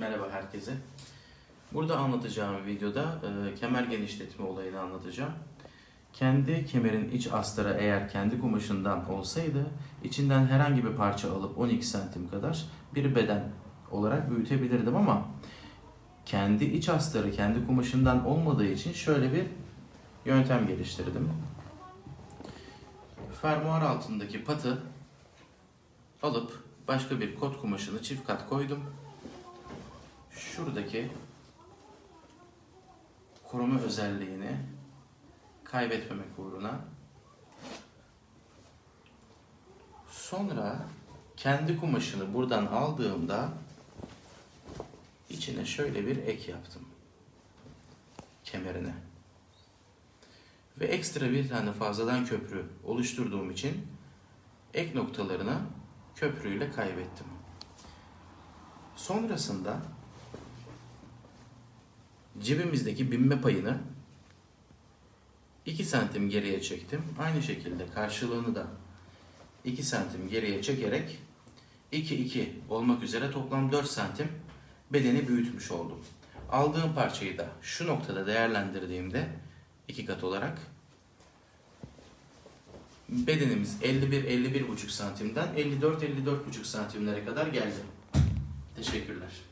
Merhaba herkese. Burada anlatacağım videoda e, kemer genişletme olayını anlatacağım. Kendi kemerin iç astarı eğer kendi kumaşından olsaydı içinden herhangi bir parça alıp 12 santim kadar bir beden olarak büyütebilirdim ama kendi iç astarı kendi kumaşından olmadığı için şöyle bir yöntem geliştirdim. Fermuar altındaki patı alıp başka bir kot kumaşını çift kat koydum. Şuradaki koruma özelliğini kaybetmemek uğruna sonra kendi kumaşını buradan aldığımda içine şöyle bir ek yaptım kemerine ve ekstra bir tane fazladan köprü oluşturduğum için ek noktalarını köprüyle kaybettim. Sonrasında cebimizdeki binme payını 2 santim geriye çektim. Aynı şekilde karşılığını da 2 santim geriye çekerek 2 2 olmak üzere toplam 4 santim bedeni büyütmüş oldum. Aldığım parçayı da şu noktada değerlendirdiğimde iki kat olarak bedenimiz 51 51,5 santimden 54 54,5 santimlere kadar geldi. Teşekkürler.